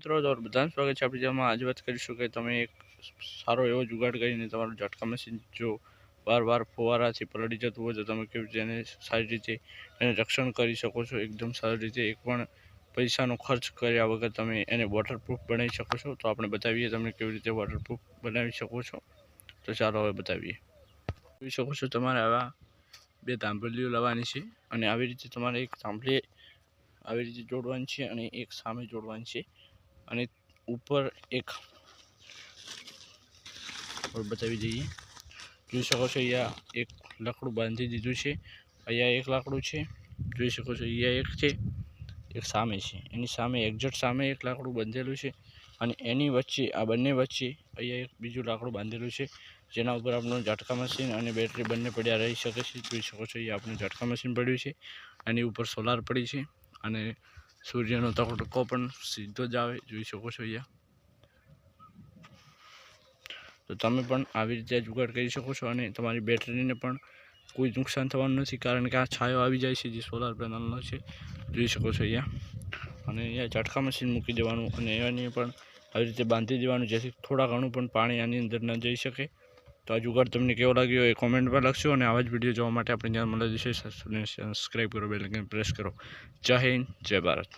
મિત્રો તમારું બધાનું સ્વાગત છે આપણી જેમાં. આજે વાત કરીશું કે તમે એક સારો એવો જુગાડ કરીને તમારું ઝટકા મશીન જો વાર વાર ફુવારાથી પલળી જતું હોય તો તમે કેવી રીતે એને સારી રીતે એને રક્ષણ કરી શકો છો? એકદમ સારી રીતે એક પણ પૈસાનો ખર્ચ કર્યા વગર તમે એને વોટરપ્રૂફ બનાવી શકો છો. તો આપણે બતાવીએ તમને કેવી રીતે વોટરપ્રૂફ બનાવી શકો છો. તો ચાલો હવે બતાવીએ. જોઈ શકો છો તમારે આવા બે તાંબલીઓ લાવવાની છે અને આવી રીતે તમારે એક તાંબલી આવી રીતે જોડવાની છે અને એક સામે જોડવાની છે. અને ઉપર એક બતાવી દઈએ. જોઈ શકો છો અહીંયા એક લાકડું બાંધી દીધું છે. અહીંયા એક લાકડું છે. જોઈ શકો છો અહીંયા એક છે, એક સામે છે. એની સામે એક્ઝેક્ટ સામે એક લાકડું બાંધેલું છે અને એની વચ્ચે, આ બંને વચ્ચે અહીંયા એક બીજું લાકડું બાંધેલું છે. જેના ઉપર આપણું ઝાટકા મશીન અને બેટરી બંને પડ્યા રહી શકે છે. જોઈ શકો છો અહીંયા આપણું ઝાટકા મશીન પડ્યું છે એની ઉપર સોલાર પડી છે અને સૂર્યનો તકડકો પણ સીધો જ આવે, જોઈ શકો છો અહીંયા. તો તમે પણ આવી રીતે જુગાડ કરી શકો છો અને તમારી બેટરીને પણ કોઈ નુકસાન થવાનું નથી, કારણ કે આ છાયો આવી જાય છે, જે સોલાર પેનલનો છે. જોઈ શકો છો અહીંયા. અને અહીંયા ઝટકા મશીન મૂકી દેવાનું અને એની પણ આવી રીતે બાંધી દેવાનું, જેથી થોડા ઘણું પણ પાણી આની અંદર ન જઈ શકે. તો આ જુગાડ તમને કેવો લાગ્યો એ કોમેન્ટમાં લખશો અને આવા જ વીડિયો જોવા માટે આપણે જ્યાં મળે છે સબસ્ક્રાઈબ કરો બેલ પ્રેસ કરો. જય હિન્દ, જય ભારત.